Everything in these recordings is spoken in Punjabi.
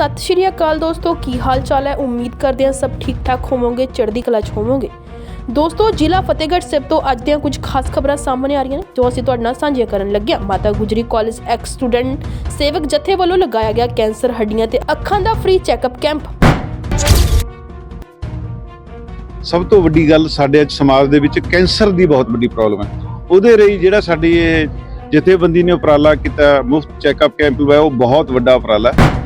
ਸਤਿ ਸ਼੍ਰੀ ਅਕਾਲ ਦੋਸਤੋ, ਕੀ ਹਾਲ ਚਾਲ ਹੈ? ਉਮੀਦ ਕਰਦੇ ਹਾਂ ਸਭ ਠੀਕ ਠਾਕ ਹੋਵੋਗੇ, ਚੜ੍ਹਦੀ ਕਲਾ 'ਚ ਹੋਵੋਗੇ। ਦੋਸਤੋ, ਜ਼ਿਲ੍ਹਾ ਫਤਿਹਗੜ੍ਹ ਸਾਹਿਬ ਤੋਂ ਅੱਜ ਦੀਆਂ ਕੁਝ ਖਾਸ ਖਬਰਾਂ ਸਾਹਮਣੇ ਆ ਰਹੀਆਂ ਨੇ, ਜੋ ਅਸੀਂ ਤੁਹਾਡੇ ਨਾਲ ਸਾਂਝੀਆਂ ਕਰਨ ਲੱਗੇ ਹਾਂ Mata Gujri college X student ਸੇਵਕ ਜਥੇ ਵੱਲੋਂ ਲਗਾਇਆ ਗਿਆ ਕੈਂਸਰ ਹੱਡੀਆਂ ਤੇ ਅੱਖਾਂ ਦਾ ਫ੍ਰੀ ਚੈੱਕਅਪ ਕੈਂਪ ਸਭ ਤੋਂ ਵੱਡੀ ਗੱਲ ਸਾਡੇ ਅੱਜ ਸਮਾਜ ਦੇ ਵਿੱਚ ਕੈਂਸਰ ਦੀ ਬਹੁਤ ਵੱਡੀ ਪ੍ਰੋਬਲਮ ਹੈ। ਉਹਦੇ ਲਈ ਜਿਹੜਾ ਸਾਡੀ ਇਹ ਜਥੇਬੰਦੀ ਨੇ ਉਪਰਾਲਾ ਕੀਤਾ, ਮੁਫਤ ਚੈੱਕਅਪ ਕੈਂਪ ਹੈ ਉਹ ਬਹੁਤ ਵੱਡਾ ਉਪਰਾਲਾ ਹੈ।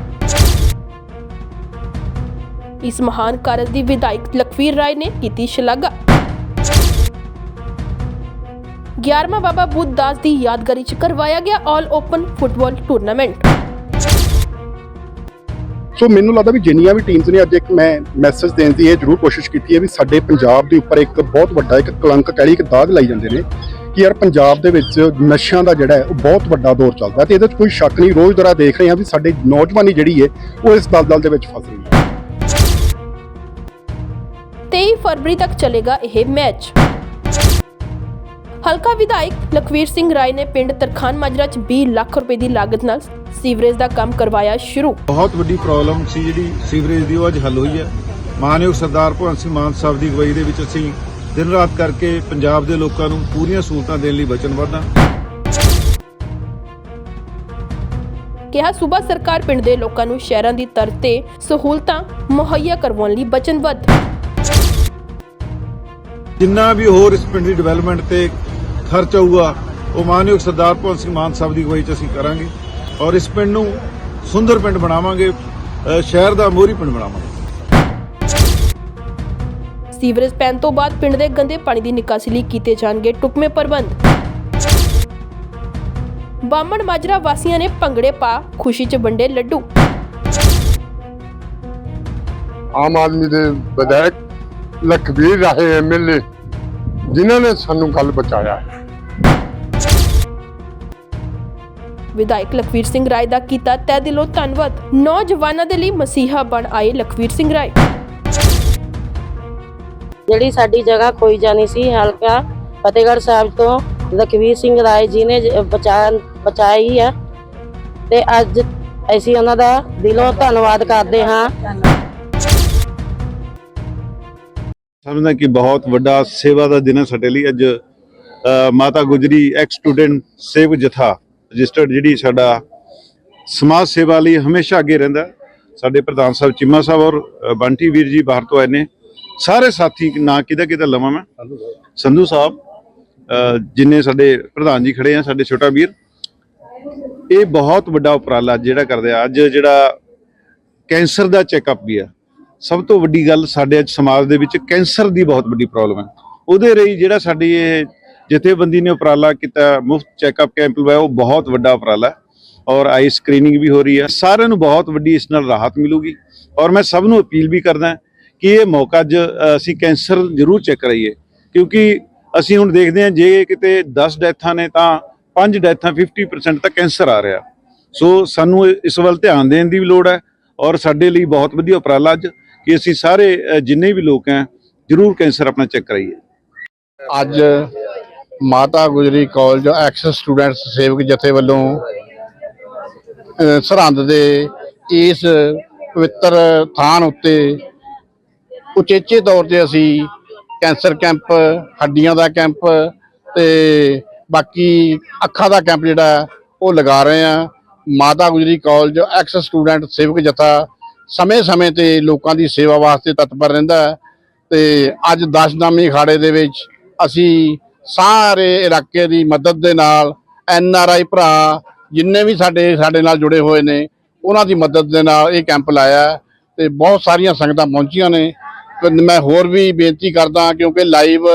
ਇਸ ਮਹਾਨ ਕਾਰਜ ਦੀ ਵਿਧਾਇਕ ਲਖਵੀਰ ਰਾਏ ਨੇ ਕੀਤੀ ਸ਼ਲਾਘਾ। 11ਵਾਂ ਬਾਬਾ ਬੁੱਧ ਦਾਸ ਦੀ ਯਾਦਗਾਰੀ ਚ ਕਰਵਾਇਆ ਗਿਆ all open football tournament so ਮੈਨੂੰ ਲੱਗਦਾ ਵੀ ਜਿੰਨੀਆਂ ਵੀ ਟੀਮਸ ਨੇ ਅੱਜ ਇੱਕ ਮੈਂ ਮੈਸੇਜ ਦੇਣ ਦੀ ਇਹ ਜ਼ਰੂਰ ਕੋਸ਼ਿਸ਼ ਕੀਤੀ ਹੈ ਵੀ ਸਾਡੇ ਪੰਜਾਬ ਦੇ ਉੱਪਰ ਇੱਕ ਬਹੁਤ ਵੱਡਾ, ਇੱਕ ਕਲੰਕ ਕਹਿ ਲਈ ਇੱਕ ਦਾਗ ਲਾਈ ਜਾਂਦੇ ਨੇ ਕਿ ਯਾਰ ਪੰਜਾਬ ਦੇ ਵਿੱਚ ਨਸ਼ਿਆਂ ਦਾ ਜਿਹੜਾ ਹੈ, ਉਹ ਬਹੁਤ ਵੱਡਾ ਦੌਰ ਚੱਲਦਾ ਤੇ ਇਹਦੇ ਵਿੱਚ ਕੋਈ ਸ਼ੱਕ ਨਹੀਂ, ਰੋਜ਼ ਦਰਾ ਦੇਖ ਰਹੇ ਹਾਂ ਵੀ ਸਾਡੇ ਨੌਜਵਾਨੀ ਜਿਹੜੀ ਹੈ, ਉਹ ਇਸ ਦਲਦਲ ਦੇ ਵਿੱਚ ਫਸ ਰਹੀ ਹੈ। 23 ਫਰਵਰੀ ਤੱਕ ਚੱਲੇਗਾ ਇਹ ਮੈਚ। ਹਲਕਾ ਵਿਧਾਇਕ ਲਖਵੀਰ ਸਿੰਘ ਰਾਏ ਨੇ ਪਿੰਡ ਤਰਖਾਨ ਮਾਜਰਾ ਚ 20 ਲੱਖ ਰੁਪਏ ਦੀ ਲਾਗਤ ਨਾਲ ਸੀਵਰੇਜ ਦਾ ਕੰਮ ਕਰਵਾਇਆ ਸ਼ੁਰੂ। ਬਹੁਤ ਵੱਡੀ ਪ੍ਰੋਬਲਮ ਸੀ ਜਿਹੜੀ ਸੀਵਰੇਜ ਦੀ ਉਹ ਅੱਜ ਹੱਲ ਹੋਈ ਹੈ। ਮਾਨਯੋਗ ਸਰਦਾਰ ਭਗਵੰਤ ਸਿੰਘ ਮਾਨ ਸਾਹਿਬ ਦੀ ਅਗਵਾਈ ਦੇ ਵਿੱਚ ਅਸੀਂ ਦਿਨ ਰਾਤ ਕਰਕੇ ਪੰਜਾਬ ਦੇ ਲੋਕਾਂ ਨੂੰ ਪੂਰੀਆਂ ਸਹੂਲਤਾਂ ਦੇਣ ਲਈ ਵਚਨਬੱਧ ਹਾਂ। ਕਿਹਾ ਸੂਬਾ ਸਰਕਾਰ ਪਿੰਡ ਦੇ ਲੋਕਾਂ ਨੂੰ ਸ਼ਹਿਰਾਂ ਦੀ ਤਰਜ਼ ਤੇ ਸਹੂਲਤਾਂ ਮੁਹੱਈਆ ਕਰਵਾਉਣ ਲਈ ਵਚਨਬੱਧ। ਜਿੰਨਾ ਵੀ ਹੋਰ ਇਸ ਪਿੰਡ ਦੀ ਡਿਵੈਲਪਮੈਂਟ ਤੇ ਖਰਚ ਆਊਗਾ ਉਹ ਮਾਨਯੋਗ ਸਰਦਾਰ ਭਗਵੰਤ ਸਿੰਘ ਮਾਨ ਸਾਹਿਬ ਦੀ ਅਗਵਾਈ 'ਚ ਅਸੀਂ ਕਰਾਂਗੇ ਔਰ ਇਸ ਪਿੰਡ ਨੂੰ ਸੁੰਦਰ ਪਿੰਡ ਬਣਾਵਾਂਗੇ ਅ, ਸ਼ਹਿਰ ਦਾ ਮੋਹਰੀ ਪਿੰਡ ਬਣਾਵਾਂਗੇ। ਸੀਵਰੇਜ ਪੈਣ ਤੋਂ ਬਾਅਦ ਪਿੰਡ ਦੇ ਗੰਦੇ ਪਾਣੀ ਦੀ ਨਿਕਾਸੀ ਲਈ ਕੀਤੇ ਜਾਣਗੇ ਟੁਕਮੇ ਪ੍ਰਬੰਧ। ਬਾਮਣ ਮਾਜਰਾ ਵਾਸੀਆਂ ਨੇ ਭੰਗੜੇ ਪਾ ਖੁਸ਼ੀ 'ਚ ਵੰਡੇ ਲੱਡੂ। ਆਮ ਆਦਮੀ ਦੇ ਵਿਧਾਇਕ ਲਖਬੀਰ ਰਾਏ ਐਮਐਲਏ ਜਿਨ੍ਹਾਂ ਨੇ ਸਾਨੂੰ ਗੱਲ ਬਚਾਇਆ ਹੈ। ਵਿਧਾਇਕ ਲਖਵੀਰ ਸਿੰਘ ਰਾਏ ਦਾ ਕੀਤਾ ਤਹਿ ਦਿਲੋਂ ਧੰਨਵਾਦ। ਨੌਜਵਾਨਾਂ ਦੇ ਲਈ ਮਸੀਹਾ ਬਣ ਆਏ ਲਖਵੀਰ ਸਿੰਘ ਰਾਏ। ਜਿਹੜੀ ਸਾਡੀ ਜਗ੍ਹਾ ਖੋਈ ਜਾਣੀ ਸੀ ਹਲਕਾ ਫਤਿਹਗੜ੍ਹ ਸਾਹਿਬ ਤੋਂ ਲਖਵੀਰ ਸਿੰਘ ਰਾਏ ਜੀ ਨੇ ਬਚਾ ਬਚਾਈ ਹੈ। ਤੇ ਅੱਜ ਅਸੀਂ ਉਹਨਾਂ ਦਾ ਦਿਲੋਂ ਧੰਨਵਾਦ ਕਰਦੇ ਹਾਂ। ਸਮਝਦਾ ਕਿ ਬਹੁਤ ਵੱਡਾ ਸੇਵਾ ਦਾ ਦਿਨ ਹੈ ਸਾਡੇ ਲਈ। ਅੱਜ ਮਾਤਾ ਗੁਜਰੀ ਐਕਸ ਸਟੂਡੈਂਟ ਸੇਵਕ ਜਥਾ ਰਜਿਸਟਰਡ ਜਿਹੜੀ ਸਾਡਾ ਸਮਾਜ ਸੇਵਾ ਲਈ ਹਮੇਸ਼ਾ ਅੱਗੇ ਰਹਿੰਦਾ। ਸਾਡੇ ਪ੍ਰਧਾਨ ਸਾਹਿਬ ਚਿੰਮਾ ਸਾਹਿਬ ਔਰ ਬੰਟੀ ਵੀਰ ਜੀ ਬਾਹਰ ਤੋਂ ਆਏ ਨੇ। ਸਾਰੇ ਸਾਥੀ ਨਾਂ ਕਿਹਦਾ ਕਿਹਦਾ ਲਵਾਂ ਮੈਂ? ਸੰਧੂ ਸਾਹਿਬ। ਜਿੰਨੇ ਸਾਡੇ ਪ੍ਰਧਾਨ ਜੀ ਖੜੇ ਆ ਸਾਡੇ ਛੋਟਾ ਵੀਰ। ਇਹ ਬਹੁਤ ਵੱਡਾ ਉਪਰਾਲਾ ਜਿਹੜਾ ਕਰਦੇ ਆ। ਅੱਜ ਜਿਹੜਾ ਕੈਂਸਰ ਦਾ ਚੈੱਕਅਪ ਵੀ ਆ। ਸਭ ਤੋਂ ਵੱਡੀ ਗੱਲ ਸਾਡੇ ਅੱਜ ਸਮਾਜ ਦੇ ਵਿੱਚ ਕੈਂਸਰ ਦੀ ਬਹੁਤ ਵੱਡੀ ਪ੍ਰੋਬਲਮ ਹੈ। ਉਹਦੇ ਲਈ ਜਿਹੜਾ ਸਾਡੀ ਇਹ ਜਥੇਬੰਦੀ ਨੇ ਉਪਰਾਲਾ ਕੀਤਾ, ਮੁਫਤ ਚੈੱਕਅਪ ਕੈਂਪ ਲਵਾਇਆ, ਉਹ ਬਹੁਤ ਵੱਡਾ ਉਪਰਾਲਾ ਔਰ ਆਈ ਸਕਰੀਨਿੰਗ ਵੀ ਹੋ ਰਹੀ ਹੈ। ਸਾਰਿਆਂ ਨੂੰ ਬਹੁਤ ਵੱਡੀ ਇਸ ਨਾਲ ਰਾਹਤ ਮਿਲੂਗੀ ਔਰ ਮੈਂ ਸਭ ਨੂੰ ਅਪੀਲ ਵੀ ਕਰਦਾ ਕਿ ਇਹ ਮੌਕਾ ਅੱਜ ਅਸੀਂ ਕੈਂਸਰ ਜ਼ਰੂਰ ਚੈੱਕ ਕਰਾਈਏ। ਕਿਉਂਕਿ ਅਸੀਂ ਹੁਣ ਦੇਖਦੇ ਹਾਂ, ਜੇ ਕਿਤੇ 10 ਡੈਥਾਂ ਨੇ ਤਾਂ 5 ਡੈਥਾਂ 50% ਤਾਂ ਕੈਂਸਰ ਆ ਰਿਹਾ। ਸੋ ਸਾਨੂੰ ਇਸ ਵੱਲ ਧਿਆਨ ਦੇਣ ਦੀ ਵੀ ਲੋੜ ਹੈ ਔਰ ਸਾਡੇ ਲਈ ਬਹੁਤ ਵਧੀਆ ਉਪਰਾਲਾ ਅੱਜ। ਕਿ ਅਸੀਂ ਸਾਰੇ ਜਿੰਨੇ ਵੀ ਲੋਕ ਹੈ, ਜ਼ਰੂਰ ਕੈਂਸਰ ਆਪਣਾ ਚੈੱਕ ਕਰਾਈਏ। ਅੱਜ Mata Gujri college X students ਸੇਵਕ ਜਥੇ ਵੱਲੋਂ ਸਰਹੰਦ ਦੇ ਇਸ ਪਵਿੱਤਰ ਥਾਨ ਉੱਤੇ ਉਚੇਚੇ ਤੌਰ ਤੇ ਅਸੀਂ ਕੈਂਸਰ ਕੈਂਪ, ਹੱਡੀਆਂ ਦਾ ਕੈਂਪ ਤੇ ਬਾਕੀ ਅੱਖਾਂ ਦਾ ਕੈਂਪ ਜਿਹੜਾ ਉਹ ਲਗਾ ਰਹੇ ਆ Mata Gujri college X student ਸੇਵਕ ਜਥਾ ਸਮੇਂ-ਸਮੇਂ ਤੇ ਲੋਕਾਂ ਦੀ ਸੇਵਾ ਵਾਸਤੇ ਤਤਪਰ ਰਹਿੰਦਾ ਹੈ ਤੇ ਅੱਜ ਦਸ਼ਨਾਮੀ ਅਖਾੜੇ ਦੇ ਵਿੱਚ ਅਸੀਂ ਸਾਰੇ ਇਲਾਕੇ ਦੀ ਮਦਦ ਦੇ ਨਾਲ ਐਨ ਆਰ ਆਈ ਭਰਾ ਜਿੰਨੇ ਵੀ ਸਾਡੇ ਸਾਡੇ ਨਾਲ ਜੁੜੇ ਹੋਏ ਨੇ, ਉਹਨਾਂ ਦੀ ਮਦਦ ਦੇ ਨਾਲ ਇਹ ਕੈਂਪ ਲਾਇਆ ਹੈ ਤੇ ਬਹੁਤ ਸਾਰੀਆਂ ਸੰਗਤਾਂ ਪਹੁੰਚੀਆਂ ਨੇ। ਮੈਂ ਹੋਰ ਵੀ ਬੇਨਤੀ ਕਰਦਾ ਕਿਉਂਕਿ ਲਾਈਵ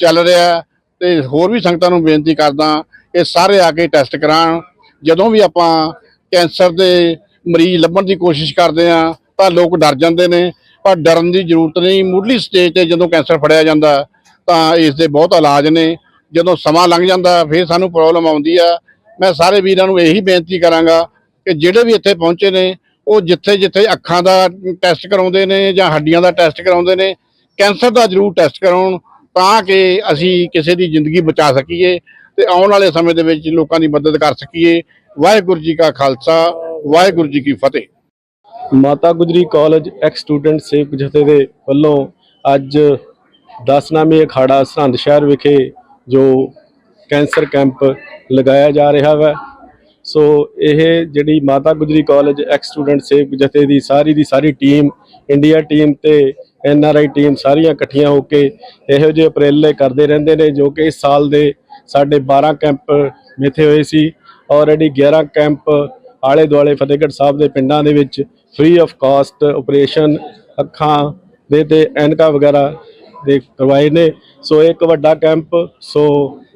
ਚੱਲ ਰਿਹਾ ਹੈ ਤੇ ਹੋਰ ਵੀ ਸੰਗਤਾਂ ਨੂੰ ਬੇਨਤੀ ਕਰਦਾ ਕਿ ਸਾਰੇ ਆ ਕੇ ਟੈਸਟ ਕਰਾਉਣ। ਜਦੋਂ ਵੀ ਆਪਾਂ ਕੈਂਸਰ ਦੇ ਮਰੀਜ਼ ਲੱਭਣ ਦੀ ਕੋਸ਼ਿਸ਼ ਕਰਦੇ ਆ, ਤਾਂ ਲੋਕ ਡਰ ਜਾਂਦੇ ਨੇ, ਪਰ ਡਰਨ ਦੀ ਜ਼ਰੂਰਤ ਨਹੀਂ। ਮੁੱਢਲੀ ਸਟੇਜ ਤੇ ਜਦੋਂ ਕੈਂਸਰ ਫੜਿਆ ਜਾਂਦਾ, ਤਾਂ ਇਸ ਦੇ ਬਹੁਤ ਇਲਾਜ ਨੇ। ਜਦੋਂ ਸਮਾਂ ਲੰਘ ਜਾਂਦਾ, ਫਿਰ ਸਾਨੂੰ ਪ੍ਰੋਬਲਮ ਆਉਂਦੀ ਆ। ਮੈਂ ਸਾਰੇ ਵੀਰਾਂ ਨੂੰ ਇਹੀ ਬੇਨਤੀ ਕਰਾਂਗਾ ਕਿ ਜਿਹੜੇ ਵੀ ਇੱਥੇ ਪਹੁੰਚੇ ਨੇ, ਉਹ ਜਿੱਥੇ ਜਿੱਥੇ ਅੱਖਾਂ ਦਾ ਟੈਸਟ ਕਰਾਉਂਦੇ ਨੇ ਜਾਂ ਹੱਡੀਆਂ ਦਾ ਟੈਸਟ ਕਰਾਉਂਦੇ ਨੇ ਕੈਂਸਰ ਦਾ ਜ਼ਰੂਰ ਟੈਸਟ ਕਰਾਉਣ, ਤਾਂ ਕਿ ਅਸੀਂ ਕਿਸੇ ਦੀ ਜ਼ਿੰਦਗੀ ਬਚਾ ਸਕੀਏ ਤੇ ਆਉਣ ਵਾਲੇ ਸਮੇਂ ਦੇ ਵਿੱਚ ਲੋਕਾਂ ਦੀ ਮਦਦ ਕਰ ਸਕੀਏ। ਵਾਹਿਗੁਰੂ ਜੀ ਕਾ ਖਾਲਸਾ ਵਾਹਿਗੁਰੂ ਜੀ ਕੀ ਫਤਿਹ। Mata Gujri college X student ਸੇਵਕ ਜਥੇ ਦੇ ਵੱਲੋਂ ਅੱਜ ਦਸਨਾਮੀ ਅਖਾੜਾ ਸਰਹੰਦ ਸ਼ਹਿਰ ਵਿਖੇ ਜੋ ਕੈਂਸਰ ਕੈਂਪ ਲਗਾਇਆ ਜਾ ਰਿਹਾ ਹੈ ਸੋ ਇਹ ਜਿਹੜੀ Mata Gujri college X student ਸੇਵਕ ਜਥੇ ਦੀ ਸਾਰੀ ਦੀ ਸਾਰੀ ਟੀਮ, ਇੰਡੀਆ ਟੀਮ ਤੇ ਐਨ ਆਰ ਆਈ ਟੀਮ ਸਾਰੀਆਂ ਇਕੱਠੀਆਂ ਹੋ ਕੇ ਇਹੋ ਜਿਹੇ ਉਪਰਾਲੇ ਕਰਦੇ ਰਹਿੰਦੇ ਨੇ ਜੋ ਕਿ ਇਸ ਸਾਲ ਦੇ ਸਾਡੇ 12 ਕੈਂਪ ਮਿੱਥੇ ਹੋਏ ਸੀ। ਆਲਰੇਡੀ 11 ਕੈਂਪ ਆਲੇ ਦੁਆਲੇ ਫਤਿਹਗੜ੍ਹ ਸਾਹਿਬ ਦੇ ਪਿੰਡਾਂ ਦੇ ਵਿੱਚ ਫ੍ਰੀ ਆਫ ਕਾਸਟ ਆਪਰੇਸ਼ਨ ਅੱਖਾਂ ਦੇ ਤੇ ਐਨਕਾ ਵਗੈਰਾ ਦੇ ਕਰਵਾਏ ਨੇ। ਸੋ ਇਹ ਇੱਕ ਵੱਡਾ ਕੈਂਪ ਸੋ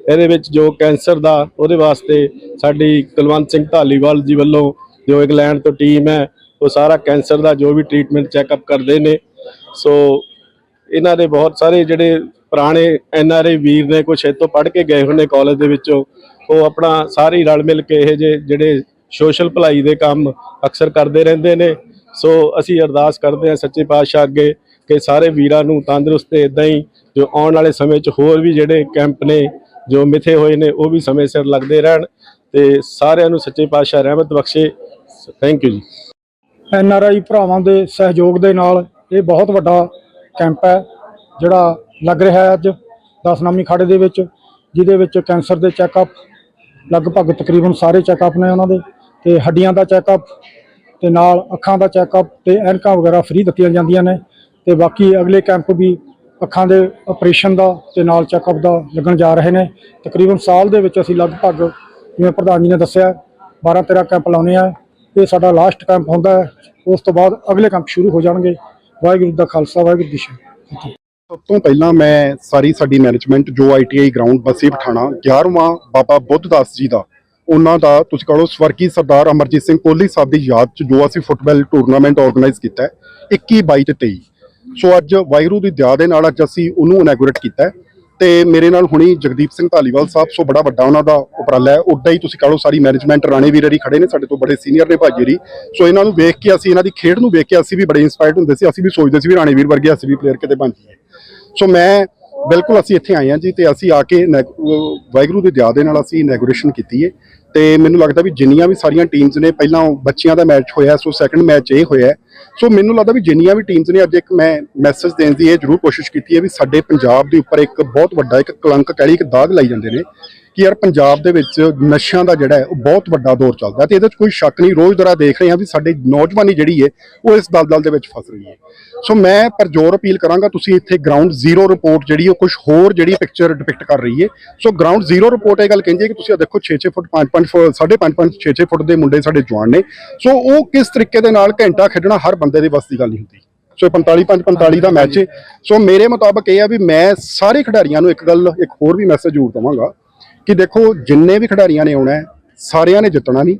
ਇਹਦੇ ਵਿੱਚ ਜੋ ਕੈਂਸਰ ਦਾ, ਉਹਦੇ ਵਾਸਤੇ ਸਾਡੀ ਕੁਲਵੰਤ ਸਿੰਘ ਢਾਲੀਵਾਲ ਜੀ ਵੱਲੋਂ ਜੋ ਇੰਗਲੈਂਡ ਤੋਂ ਟੀਮ ਹੈ, ਉਹ ਸਾਰਾ ਕੈਂਸਰ ਦਾ ਜੋ ਵੀ ਟ੍ਰੀਟਮੈਂਟ ਚੈੱਕਅਪ ਕਰਦੇ ਨੇ। ਸੋ ਇਹਨਾਂ ਦੇ ਬਹੁਤ ਸਾਰੇ ਜਿਹੜੇ ਪੁਰਾਣੇ ਐਨ ਆਰ ਆਈ ਵੀਰ ਨੇ ਕੁਛ ਇੱਥੋਂ ਪੜ੍ਹ ਕੇ ਗਏ ਹੋਏ ਨੇ ਕਾਲਜ ਦੇ ਵਿੱਚੋਂ, ਉਹ ਆਪਣਾ ਸਾਰੀ ਰਲ ਮਿਲ ਕੇ ਇਹ ਜਿਹੇ ਜਿਹੜੇ ਸੋਸ਼ਲ ਭਲਾਈ ਦੇ ਕੰਮ ਅਕਸਰ ਕਰਦੇ ਰਹਿੰਦੇ ਨੇ। ਸੋ ਅਸੀਂ ਅਰਦਾਸ ਕਰਦੇ ਹਾਂ ਸੱਚੇ ਪਾਤਸ਼ਾਹ ਅੱਗੇ ਕਿ ਸਾਰੇ ਵੀਰਾਂ ਨੂੰ ਤੰਦਰੁਸਤ ਤੇ ਇਦਾਂ ਹੀ ਜੋ ਆਉਣ ਵਾਲੇ ਸਮੇਂ 'ਚ ਹੋਰ ਵੀ ਜਿਹੜੇ ਕੈਂਪ ਨੇ, ਜੋ ਮਿੱਥੇ ਹੋਏ ਨੇ, ਉਹ ਵੀ ਸਮੇਂ ਸਿਰ ਲੱਗਦੇ ਰਹਿਣ ਤੇ ਸਾਰਿਆਂ ਨੂੰ ਸੱਚੇ ਪਾਤਸ਼ਾਹ ਰਹਿਮਤ ਬਖਸ਼ੇ। ਥੈਂਕ ਯੂ ਜੀ। ਐਨ ਆਰ ਆਈ ਭਰਾਵਾਂ ਦੇ ਸਹਿਯੋਗ ਦੇ ਨਾਲ ਇਹ ਬਹੁਤ ਵੱਡਾ ਕੈਂਪ ਹੈ, ਜਿਹੜਾ ਲੱਗ ਰਿਹਾ ਹੈ ਅੱਜ ਦਸਨਾਮੀ ਖਾੜੇ ਦੇ ਵਿੱਚ, ਜਿਹਦੇ ਵਿੱਚ ਕੈਂਸਰ ਦੇ ਚੈੱਕਅਪ ਲਗਭਗ ਤਕਰੀਬਨ ਸਾਰੇ ਚੈੱਕਅਪ ਨੇ ਉਹਨਾਂ ਦੇ। ਤੇ ਹੱਡੀਆਂ ਦਾ ਚੈੱਕਅਪ ਤੇ ਨਾਲ ਅੱਖਾਂ ਦਾ ਚੈੱਕਅਪ ਤੇ ਐਨਕਾਂ ਵਗੈਰਾ ਫ੍ਰੀ ਦਿੱਤੀਆਂ ਜਾਂਦੀਆਂ ਨੇ ਤੇ ਬਾਕੀ ਅਗਲੇ ਕੈਂਪ ਵੀ ਅੱਖਾਂ ਦੇ ਆਪਰੇਸ਼ਨ ਦਾ ਤੇ ਨਾਲ ਚੈੱਕਅਪ ਦਾ ਲੱਗਣ ਜਾ ਰਹੇ ਨੇ। ਤਕਰੀਬਨ ਸਾਲ ਦੇ ਵਿੱਚ ਅਸੀਂ ਲਗਭਗ ਜਿਵੇਂ ਪ੍ਰਧਾਨ ਜੀ ਨੇ ਦੱਸਿਆ 12 13 ਕੈਂਪ ਲਾਉਣੇ ਆ ਇਹ ਸਾਡਾ ਲਾਸਟ ਕੈਂਪ ਹੁੰਦਾ ਹੈ। ਉਸ ਤੋਂ ਬਾਅਦ ਅਗਲੇ ਕੈਂਪ ਸ਼ੁਰੂ ਹੋ ਜਾਣਗੇ। ਵਾਹਿਗੁਰੂ ਦਾ ਖਾਲਸਾ, ਵਾਹਿਗੁਰੂ ਜੀ ਫਤਿਹ ਸਭ ਤੋਂ ਪਹਿਲਾਂ ਮੈਂ ਸਾਰੀ ਸਾਡੀ ਮੈਨੇਜਮੈਂਟ ਜੋ ਆਈਟੀਆਈ ਗਰਾਊਂਡ ਬਸੀ ਪਠਾਣਾ 11ਵਾਂ ਬਾਬਾ ਬੁੱਧਦਾਸ ਜੀ ਦਾ ਉਹਨਾਂ ਦਾ ਤੁਸੀਂ ਕਹੋ ਸਵਰਗੀ ਸਰਦਾਰ ਅਮਰਜੀਤ ਸਿੰਘ ਕੋਹਲੀ ਸਾਹਿਬ ਦੀ ਯਾਦ 'ਚ ਜੋ ਅਸੀਂ ਫੁੱਟਬਾਲ ਟੂਰਨਾਮੈਂਟ ਆਰਗੇਨਾਈਜ਼ ਕੀਤਾ ਹੈ 21 22 ਤੇ 23 ਸੋ ਅੱਜ ਵਾਇਰੂ ਦੀ ਦਿਆ ਦੇ ਨਾਲ ਅੱਜ ਅਸੀਂ ਉਹਨੂੰ ਇਨੈਗੋਰੇਟ ਕੀਤਾ ਹੈ ਤੇ ਮੇਰੇ ਨਾਲ ਹੁਣੀ ਜਗਦੀਪ ਸਿੰਘ ਧਾਲੀਵਾਲ ਸਾਹਿਬ, ਸੋ ਬੜਾ ਵੱਡਾ ਉਹਨਾਂ ਦਾ ਉਪਰਾਲਾ ਹੈ। ਉੱਡਾ ਹੀ ਤੁਸੀਂ ਕਹ ਲਓ ਸਾਰੀ ਮੈਨੇਜਮੈਂਟ ਰਾਣੇ ਵੀਰਰੀ ਖੜੇ ਨੇ ਸਾਡੇ ਤੋਂ, ਬੜੇ ਸੀਨੀਅਰ ਨੇ ਭਾਜੀ ਜੀ ਸੋ ਇਹਨਾਂ ਨੂੰ ਵੇਖ ਕੇ ਅਸੀਂ, ਇਹਨਾਂ ਦੀ ਖੇਡ ਨੂੰ ਵੇਖ ਕੇ ਅਸੀਂ ਵੀ ਬੜੇ ਇੰਸਪਾਇਰਡ ਹੁੰਦੇ ਸੀ। ਅਸੀਂ ਵੀ ਸੋਚਦੇ ਸੀ ਵੀ ਰਾਣੇ ਵੀਰ ਵਰਗੇ ਅਸੀਂ ਵੀ ਪਲੇਅਰ ਕਿਤੇ ਬਣ ਜਾਈਏ। ਸੋ ਮੈਂ ਬਿਲਕੁਲ ਅਸੀਂ ਇੱਥੇ ਆਏ ਹਾਂ ਜੀ ਤੇ ਅਸੀਂ ਆ ਕੇ ਨੈ- ਵਾਹਿਗੁਰੂ ਦੀ ਦਇਆ ਦੇ ਨਾਲ ਅਸੀਂ ਇਨੈਗੋਰੇਸ਼ਨ ਕੀਤੀ ਹੈ ਤੇ ਮੈਨੂੰ ਲੱਗਦਾ ਵੀ ਜਿੰਨੀਆਂ ਵੀ ਸਾਰੀਆਂ ਟੀਮਸ ਨੇ, ਪਹਿਲਾਂ ਬੱਚਿਆਂ ਦਾ ਮੈਚ ਹੋਇਆ, ਸੋ ਸੈਕੰਡ ਮੈਚ ਇਹ ਹੋਇਆ ਸੋ ਮੈਨੂੰ ਲੱਗਦਾ ਵੀ ਜਿੰਨੀਆਂ ਵੀ ਟੀਮਸ ਨੇ, ਅੱਜ ਇੱਕ ਮੈਂ ਮੈਸੇਜ ਦੇਣ ਦੀ ਇਹ ਜ਼ਰੂਰ ਕੋਸ਼ਿਸ਼ ਕੀਤੀ ਹੈ ਵੀ ਸਾਡੇ ਪੰਜਾਬ ਦੇ ਉੱਪਰ ਇੱਕ ਬਹੁਤ ਵੱਡਾ ਇੱਕ ਕਲੰਕ ਕਹਿ ਲਈ ਇੱਕ ਦਾਗ ਲਾਈ ਜਾਂਦੇ ਨੇ। ਕਿ ਯਾਰ ਪੰਜਾਬ ਦੇ ਵਿੱਚ ਨਸ਼ਿਆਂ ਦਾ ਜਿਹੜਾ ਹੈ, ਉਹ ਬਹੁਤ ਵੱਡਾ ਦੌਰ ਚੱਲਦਾ ਤੇ ਇਹਦੇ ਵਿੱਚ ਕੋਈ ਸ਼ੱਕ ਨਹੀਂ, ਰੋਜ਼ ਦਰਾ ਦੇਖ ਰਹੇ ਹਾਂ ਵੀ ਸਾਡੇ ਨੌਜਵਾਨੀ ਜਿਹੜੀ ਹੈ, ਉਹ ਇਸ ਦਲਦਲ ਦੇ ਵਿੱਚ ਫਸ ਰਹੀ ਹੈ। ਸੋ ਮੈਂ ਪਰ ਜ਼ੋਰ ਅਪੀਲ ਕਰਾਂਗਾ, ਤੁਸੀਂ ਇੱਥੇ ਗਰਾਊਂਡ ਜ਼ੀਰੋ ਰਿਪੋਰਟ ਜਿਹੜੀ ਉਹ ਕੁਝ ਹੋਰ ਜਿਹੜੀ ਪਿਕਚਰ ਡਿਪਿਕਟ ਕਰ ਰਹੀ ਹੈ। ਸੋ ਗਰਾਊਂਡ ਜ਼ੀਰੋ ਰਿਪੋਰਟ ਇਹ ਗੱਲ ਕਹਿੰਦੀ ਹੈ ਕਿ ਤੁਸੀਂ ਆਹ ਦੇਖੋ 6-6 ਫੁੱਟ 5-5 ਫੁੱਟ 5.5 5 6-6 ਫੁੱਟ ਦੇ ਮੁੰਡੇ ਸਾਡੇ ਜਵਾਨ ਨੇ। ਸੋ ਉਹ ਕਿਸ ਤਰੀਕੇ ਦੇ ਨਾਲ ਘੰਟਾ ਖੇਡਣਾ, ਹਰ ਬੰਦੇ ਦੀ ਵੱਸ ਦੀ ਗੱਲ ਨਹੀਂ ਹੁੰਦੀ। ਸੋ 45 5 45 ਦਾ ਮੈਚ ਹੈ। ਸੋ ਮੇਰੇ ਮੁਤਾਬਕ ਇਹ ਆ ਵੀ ਮੈਂ ਸਾਰੇ ਖਿਡਾਰੀਆਂ ਨੂੰ ਇੱਕ ਗੱਲ, ਇੱਕ ਹੋਰ ਵੀ ਮੈਸੇਜ ਜ਼ਰੂਰ ਦਵਾਂਗਾ ਕਿ ਦੇਖੋ ਜਿੰਨੇ ਵੀ ਖਿਡਾਰੀਆਂ ਨੇ ਆਉਣਾ ਸਾਰਿਆਂ ਨੇ ਜਿੱਤਣਾ ਨਹੀਂ।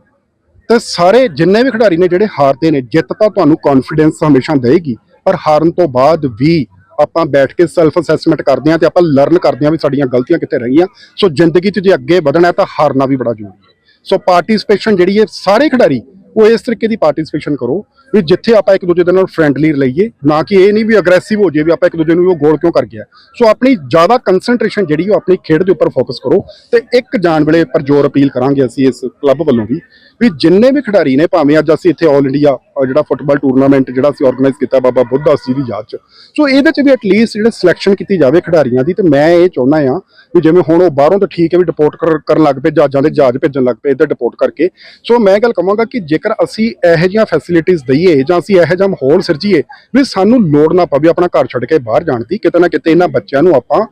ਤੇ ਸਾਰੇ ਜਿੰਨੇ ਵੀ ਖਿਡਾਰੀ ਨੇ ਜਿਹੜੇ ਹਾਰਦੇ ਨੇ, ਜਿੱਤ ਤਾਂ ਤੁਹਾਨੂੰ ਕੌਨਫੀਡੈਂਸ ਹਮੇਸ਼ਾ ਦੇਏਗੀ, ਪਰ ਹਾਰਨ ਤੋਂ ਬਾਅਦ ਵੀ ਆਪਾਂ ਬੈਠ ਕੇ ਸੈਲਫ ਅਸੈਸਮੈਂਟ ਕਰਦੇ ਹਾਂ ਤੇ ਆਪਾਂ ਲਰਨ ਕਰਦੇ ਹਾਂ ਵੀ ਸਾਡੀਆਂ ਗਲਤੀਆਂ ਕਿੱਥੇ ਰਹੀਆਂ ਸੋ ਜ਼ਿੰਦਗੀ 'ਚ ਜੇ ਅੱਗੇ ਵਧਣਾ ਹੈ ਤਾਂ ਹਾਰਨਾ ਵੀ ਬੜਾ ਜ਼ਰੂਰੀ ਹੈ। ਸੋ ਪਾਰਟਿਸਿਪੇਸ਼ਨ ਜਿਹੜੀ ਹੈ, ਸਾਰੇ ਖਿਡਾਰੀ ਉਹ ਇਸ ਤਰੀਕੇ ਦੀ ਪਾਰਟਿਸਿਪੇਸ਼ਨ ਕਰੋ ਵੀ ਜਿੱਥੇ ਆਪਾਂ ਇੱਕ ਦੂਜੇ ਦੇ ਨਾਲ ਫਰੈਂਡਲੀ ਲਈਏ ਨਾ ਕਿ ਇਹ ਨਹੀਂ ਵੀ ਅਗਰੈਸਿਵ ਹੋ ਜਾਈਏ ਵੀ ਆਪਾਂ ਇੱਕ ਦੂਜੇ ਨੂੰ ਉਹ ਗੋਲ ਕਿਉਂ ਕਰ ਗਿਆ। ਸੋ ਆਪਣੀ ਜ਼ਿਆਦਾ ਕਨਸੈਂਟਰੇਸ਼ਨ ਜਿਹੜੀ ਉਹ ਆਪਣੀ ਖੇਡ ਦੇ ਉੱਪਰ ਫੋਕਸ ਕਰੋ ਤੇ ਇੱਕ ਜਾਣ ਵੇਲੇ ਪਰ ਜ਼ੋਰ ਅਪੀਲ ਕਰਾਂਗੇ ਅਸੀਂ ਇਸ ਕਲੱਬ ਵੱਲੋਂ ਵੀ ਵੀ ਜਿੰਨੇ ਵੀ ਖਿਡਾਰੀ ਨੇ ਭਾਵੇਂ ਅੱਜ ਅਸੀਂ ਇੱਥੇ ਆਲ ਇੰਡੀਆ ਜਿਹੜਾ ਫੁੱਟਬਾਲ ਟੂਰਨਾਮੈਂਟ ਜਿਹੜਾ ਅਸੀਂ ਆਰਗੇਨਾਈਜ਼ ਕੀਤਾ ਬਾਬਾ ਬੁੱਧਦਾਸ ਜੀ ਦੀ ਯਾਦ ਚ। ਸੋ ਇਹਦੇ ਚ ਵੀ ਐਟਲੀਸਟ ਜਿਹੜੇ ਸਿਲੈਕਸ਼ਨ ਕੀਤੀ ਜਾਵੇ ਖਿਡਾਰੀਆਂ ਦੀ, ਤੇ ਮੈਂ ਇਹ ਚਾਹੁੰਦਾ ਆ ਵੀ ਜਿਵੇਂ ਹੁਣ ਉਹ ਬਾਹਰੋਂ ਤਾਂ ਠੀਕ ਹੈ ਵੀ ਡਿਪੋਰਟ ਕਰਨ ਲੱਗ ਪਏ ਜਹਾਜ਼ਾਂ ਦੇ ਜਹਾਜ਼ ਭੇਜਣ ਲੱਗ ਪਏ, ਇੱਧਰ ਡਿਪੋਰਟ ਕਰਕੇ। ਸੋ ਮੈਂ ਗੱਲ ਕਹਾਂਗਾ ਕਿ ਜੇਕਰ ਅਸੀਂ ਇਹੋ ਜਿਹੀਆਂ ਫੈਸਿਲਿਟੀਆਂ ਦਈਏ ਜਾਂ ਅਸੀਂ ਇਹੋ ਜਿਹਾ ਮਾਹੌਲ ਸਿਰਜੀਏ, ਵੀ ਸਾਨੂੰ ਲੋੜ ਨਾ ਪਵੇ ਆਪਣਾ ਘਰ ਛੱਡ ਕੇ ਬਾਹਰ ਜਾਣ ਦੀ, ਕਿਤੇ ਨਾ ਕਿਤੇ ਇਹਨਾਂ ਬੱਚਿਆਂ ਨੂੰ ਆਪਾਂ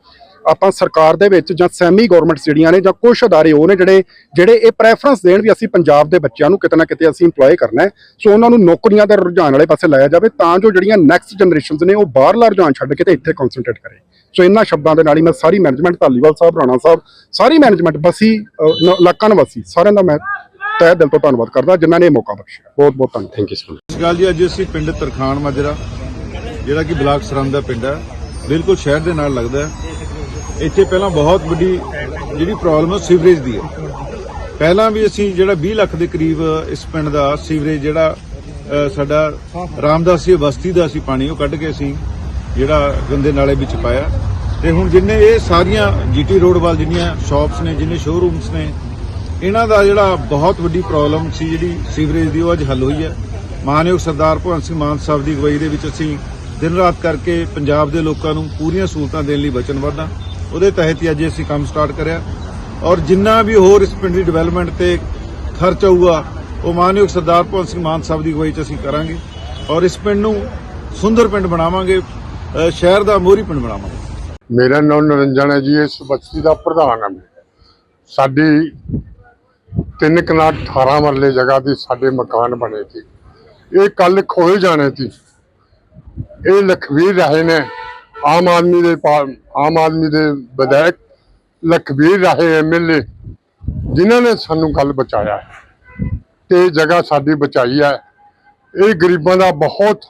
ਆਪਾਂ ਸਰਕਾਰ ਦੇ ਵਿੱਚ ਜਾਂ ਸੈਮੀ ਗਵਰਨਮੈਂਟਸ ਜਿਹੜੀਆਂ ਨੇ ਜਾਂ ਕੁਝ ਅਦਾਰੇ ਉਹ ਨੇ ਜਿਹੜੇ ਜਿਹੜੇ ਇਹ ਪ੍ਰੈਫਰੈਂਸ ਦੇਣ ਵੀ ਅਸੀਂ ਪੰਜਾਬ ਦੇ ਬੱਚਿਆਂ ਨੂੰ ਕਿਤੇ ਨਾ ਕਿਤੇ ਅਸੀਂ EMPLOY ਕਰਨਾ ਹੈ। ਸੋ ਉਹਨਾਂ ਨੂੰ ਨੌਕਰੀਆਂ ਦਾ ਰੁਝਾਨ ਵਾਲੇ ਪਾਸੇ ਲਾਇਆ ਜਾਵੇ ਤਾਂ ਜੋ ਜਿਹੜੀਆਂ ਨੈਕਸਟ ਜਨਰੇਸ਼ਨਸ ਨੇ ਉਹ ਬਾਹਰਲਾ ਰੁਝਾਨ ਛੱਡ ਕੇ ਤੇ ਇੱਥੇ ਕਨਸੈਂਟਰੇਟ ਕਰੇ। ਸੋ ਇਹਨਾਂ ਸ਼ਬਦਾਂ ਦੇ ਨਾਲ ਹੀ ਮੈਂ ਸਾਰੀ ਮੈਨੇਜਮੈਂਟ ਧਾਲੀਵਾਲ ਸਾਹਿਬ, ਰਾਣਾ ਸਾਹਿਬ, ਸਾਰੀ ਮੈਨੇਜਮੈਂਟ ਬਸੀ ਇਲਾਕਾ ਨਿਵਾਸੀ, ਸਾਰਿਆਂ ਦਾ ਮੈਂ ਤਹਿ ਦਿਲ ਤੋਂ ਧੰਨਵਾਦ ਕਰਦਾ, ਜਿਨ੍ਹਾਂ ਨੇ ਇਹ ਮੌਕਾ ਬਖਸ਼ਿਆ। ਬਹੁਤ ਬਹੁਤ ਧੰਨਵਾਦ ਥੈਂਕ ਯੂ ਸੋ ਸਤਿ ਸ਼੍ਰੀ ਜੀ ਅੱਜ ਅਸੀਂ ਪਿੰਡ ਤਰਖਾਣ ਮਾਜਰਾ, ਜਿਹੜਾ ਕਿ ਬਲਾਕ ਸਰਹੰਦ ਦਾ ਪਿੰਡ ਹੈ, ਬਿਲਕੁਲ ਸ਼ਹਿਰ ਦੇ ਨਾਲ ਲੱਗਦਾ ਹੈ। ਇੱਥੇ ਪਹਿਲਾਂ ਬਹੁਤ ਵੱਡੀ ਜਿਹੜੀ ਪ੍ਰੋਬਲਮ ਹੈ ਸੀਵਰੇਜ ਦੀ ਹੈ। ਪਹਿਲਾਂ ਵੀ ਅਸੀਂ ਜਿਹੜਾ 20 ਲੱਖ ਦੇ ਕਰੀਬ ਇਸ ਪਿੰਡ ਦਾ ਸੀਵਰੇਜ ਜਿਹੜਾ ਸਾਡਾ ਰਾਮਦਾਸੀ ਬਸਤੀ ਦਾ ਅਸੀਂ ਪਾਣੀ ਉਹ ਕੱਢ ਕੇ ਅਸੀਂ ਜਿਹੜਾ ਗੰਦੇ ਨਾਲੇ ਵਿੱਚ ਪਾਇਆ। ਤੇ ਹੁਣ ਜਿੰਨੇ ਇਹ ਸਾਰੀਆਂ ਜੀਟੀ ਰੋਡ ਵੱਲ ਜਿੰਨੀਆਂ ਸ਼ਾਪਸ ਨੇ, ਜਿੰਨੇ ਸ਼ੋਰੂਮਸ ਨੇ, ਇਹਨਾਂ ਦਾ ਜਿਹੜਾ ਬਹੁਤ ਵੱਡੀ ਪ੍ਰੋਬਲਮ ਸੀ ਜਿਹੜੀ ਸੀਵਰੇਜ ਦੀ ਉਹ ਅੱਜ ਹੱਲ ਹੋਈ ਹੈ। ਮਾਨਯੋਗ ਸਰਦਾਰ ਭਗਵੰਤ ਸਿੰਘ ਮਾਨ ਸਾਹਿਬ ਦੀ ਅਗਵਾਈ ਦੇ ਵਿੱਚ ਅਸੀਂ ਦਿਨ ਰਾਤ ਕਰਕੇ ਪੰਜਾਬ ਦੇ ਲੋਕਾਂ ਨੂੰ ਪੂਰੀਆਂ ਸਹੂਲਤਾਂ ਦੇਣ ਲਈ ਵਚਨਬੱਧ ਹਾਂ। ਉਹਦੇ ਤਹਿਤ ਹੀ ਅੱਜ ਅਸੀਂ ਕੰਮ ਸਟਾਰਟ ਕਰਿਆ। ਔਰ ਜਿੰਨਾ ਵੀ ਹੋਰ ਇਸ ਪਿੰਡ ਦੀ ਡਿਵੈਲਪਮੈਂਟ ਤੇ ਖਰਚ ਆਊਗਾ, ਉਹ ਮਾਨਯੋਗ ਸਰਦਾਰ ਭਗਵੰਤ ਸਿੰਘ ਮਾਨ ਸਾਹਿਬ ਦੀ ਅਗਵਾਈ 'ਚ ਅਸੀਂ ਕਰਾਂਗੇ। ਔਰ ਇਸ ਪਿੰਡ ਨੂੰ ਸੁੰਦਰ ਪਿੰਡ ਬਣਾਵਾਂਗੇ ਸ਼ਹਿਰ ਦਾ ਮੋਹਰੀ ਪਿੰਡ ਬਣਾਵਾਂਗੇ। ਮੇਰਾ ਨਾਮ ਨਰਿੰਜਨ ਹੈ ਜੀ, ਇਸ ਬਸਤੀ ਦਾ ਪ੍ਰਧਾਨ ਹਾਂ ਸਾਡੀ ਤਿੰਨ ਕਨਾਲ 18 ਮਰਲੇ ਜਗ੍ਹਾ ਦੀ ਸਾਡੇ ਮਕਾਨ ਬਣੇ ਸੀ। ਇਹ ਕੱਲ ਖੋਏ ਜਾਣੇ ਸੀ। ਇਹ ਲਖਵੀਰ ਰਹੇ ਨੇ। ਆਮ ਆਦਮੀ ਦੇ ਪਾ- ਆਮ ਆਦਮੀ ਦੇ ਵਿਧਾਇਕ ਲਖਵੀਰ ਰਹੇ ਐਮਐਲਏ ਜਿਨ੍ਹਾਂ ਨੇ ਸਾਨੂੰ ਕੱਲ ਬਚਾਇਆ ਹੈ ਤੇ ਇਹ ਜਗ੍ਹਾ ਸਾਡੀ ਬਚਾਈ ਹੈ। ਇਹ ਗਰੀਬਾਂ ਦਾ ਬਹੁਤ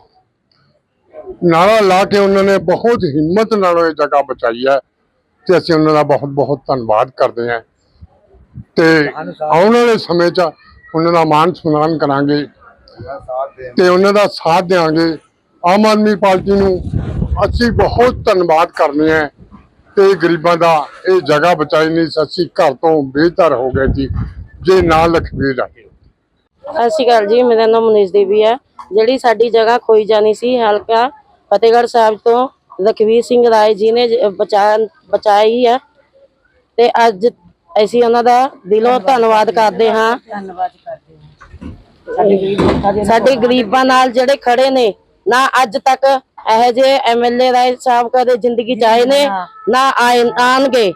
ਨਾਰਾ ਲਾ ਕੇ ਉਹਨਾਂ ਨੇ ਬਹੁਤ ਹਿੰਮਤ ਨਾਲ ਇਹ ਜਗ੍ਹਾ ਬਚਾਈ ਹੈ ਤੇ ਅਸੀਂ ਉਹਨਾਂ ਦਾ ਬਹੁਤ ਬਹੁਤ ਧੰਨਵਾਦ ਕਰਦੇ ਹਾਂ। ਤੇ ਆਉਣ ਵਾਲੇ ਸਮੇਂ 'ਚ ਉਹਨਾਂ ਦਾ ਮਾਨ ਸਨਮਾਨ ਕਰਾਂਗੇ ਤੇ ਉਹਨਾਂ ਦਾ ਸਾਥ ਦੇਵਾਂਗੇ ਆਮ ਆਦਮੀ ਪਾਰਟੀ ਨੂੰ ਅਸੀਂ ਬਹੁਤ ਧੰਨਵਾਦ ਕਰਨੇ ਆ ਤੇ ਗਰੀਬਾਂ ਦਾ ਇਹ ਜਗ੍ਹਾ ਬਚਾਈ ਨਹੀਂ ਸੀ। ਅਸੀਂ ਘਰ ਤੋਂ ਬਿਹਤਰ ਹੋ ਗਏ ਸੀ ਜੇ ਨਾ ਲਖਵੀਰ ਰਹੇ ਸਤਿ ਸ਼੍ਰੀ ਅਕਾਲ ਜੀ ਮੇਰਾ ਨਾਮ ਮਨੀਸ਼ ਦੇਵੀ ਹੈ ਜਿਹੜੀ ਸਾਡੀ ਜਗ੍ਹਾ ਖੋਈ ਜਾਣੀ ਸੀ ਹਲਕਾ ਫਤਿਹਗੜ੍ਹ ਸਾਹਿਬ ਤੋਂ ਲਖਵੀਰ ਸਿੰਘ ਰਾਏ ਜੀ ਨੇ ਜ- ਬਚਾ ਬਚਾਈ ਹੈ ਤੇ ਅੱਜ ਅਸੀਂ ਉਹਨਾਂ ਦਾ ਦਿਲੋਂ ਧੰਨਵਾਦ ਕਰਦੇ ਹਾਂ। ਸਾਡੇ ਗਰੀਬਾਂ ਨਾਲ ਜਿਹੜੇ ਖੜੇ ਨੇ ਨਾ ਅੱਜ ਤੱਕ ਇਹੋ ਜਿਹੇ ਐਮਐਲਏ ਰਾਏ ਸਾਹਿਬ ਕਦੇ ਜ਼ਿੰਦਗੀ ਚ ਆਏ ਨੇ ਨਾ ਆਏ ਆਣਗੇ।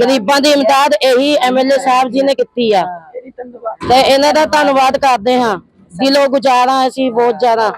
ਗਰੀਬਾਂ ਦੀ ਇਮਦਾਦ ਇਹੀ ਐਮਐਲਏ ਸਾਹਿਬ ਜੀ ਨੇ ਕੀਤੀ ਆ। ਤੇ ਇਹਨਾਂ ਦਾ ਧੰਨਵਾਦ ਕਰਦੇ ਹਾਂ ਦਿਲੋਂ ਗੁਜ਼ਾਰਾ ਅਸੀਂ ਬਹੁਤ ਜ਼ਿਆਦਾ।